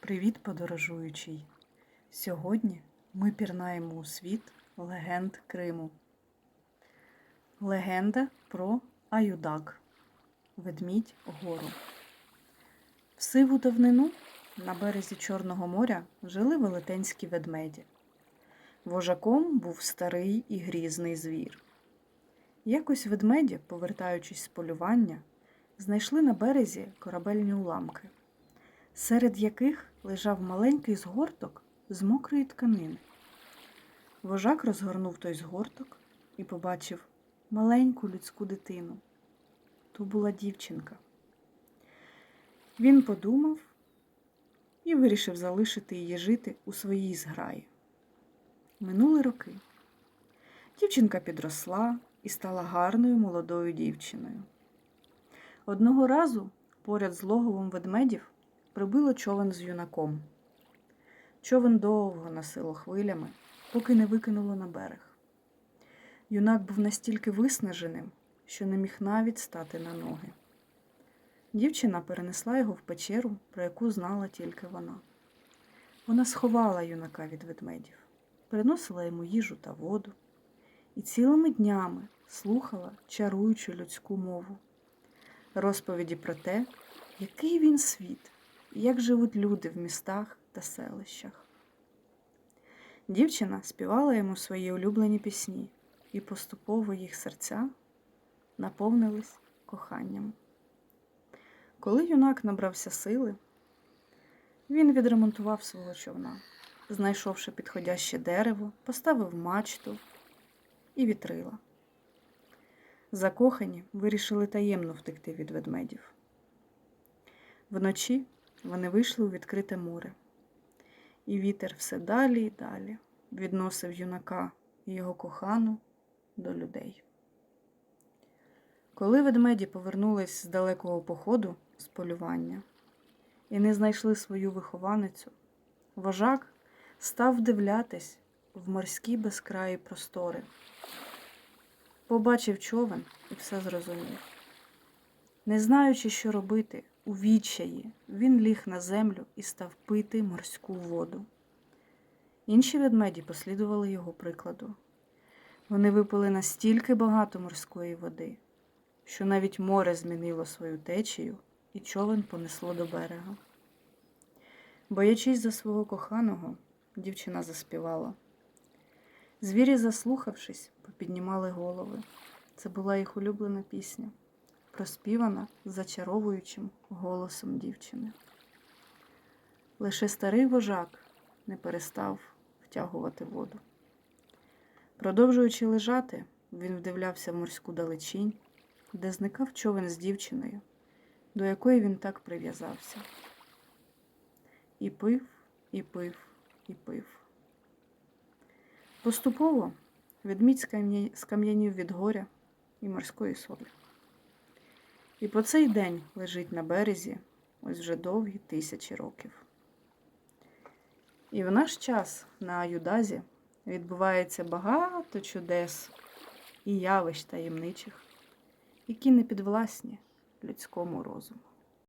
Привіт, подорожуючий! Сьогодні ми пірнаємо у світ легенд Криму. Легенда про Аюдак Ведмідь гору. В сиву давнину на березі Чорного моря жили велетенські ведмеді. Вожаком був старий і грізний звір. Якось ведмеді, повертаючись з полювання, знайшли на березі корабельні уламки серед яких лежав маленький згорток з мокрої тканини. Вожак розгорнув той згорток і побачив маленьку людську дитину. То була дівчинка. Він подумав і вирішив залишити її жити у своїй зграї. Минули роки. Дівчинка підросла і стала гарною молодою дівчиною. Одного разу поряд з логовом ведмедів прибило човен з юнаком. Човен довго носило хвилями, поки не викинуло на берег. Юнак був настільки виснаженим, що не міг навіть стати на ноги. Дівчина перенесла його в печеру, про яку знала тільки вона. Вона сховала юнака від ведмедів, приносила йому їжу та воду і цілими днями слухала чаруючу людську мову, розповіді про те, який він світ як живуть люди в містах та селищах. Дівчина співала йому свої улюблені пісні, і поступово їх серця наповнились коханням. Коли юнак набрався сили, він відремонтував свого човна, знайшовши підходяще дерево, поставив мачту і вітрила. Закохані вирішили таємно втекти від ведмедів. Вночі вони вийшли у відкрите море, і вітер все далі і далі відносив юнака і його кохану до людей. Коли ведмеді повернулись з далекого походу з полювання і не знайшли свою вихованицю, вожак став вдивлятись в морські безкраї простори. Побачив човен і все зрозумів. Не знаючи, що робити, у відчаї він ліг на землю і став пити морську воду. Інші ведмеді послідували його прикладу. Вони випили настільки багато морської води, що навіть море змінило свою течію і човен понесло до берега. Боячись за свого коханого, дівчина заспівала. Звірі, заслухавшись, попіднімали голови. Це була їх улюблена пісня проспівана зачаровуючим голосом дівчини. Лише старий вожак не перестав втягувати воду. Продовжуючи лежати, він вдивлявся в морську далечінь, де зникав човен з дівчиною, до якої він так прив'язався. І пив, і пив, і пив. Поступово ведмідь скам'янів від горя і морської солі. І по цей день лежить на березі ось вже довгі тисячі років. І в наш час на Аюдазі відбувається багато чудес і явищ таємничих, які не підвласні людському розуму.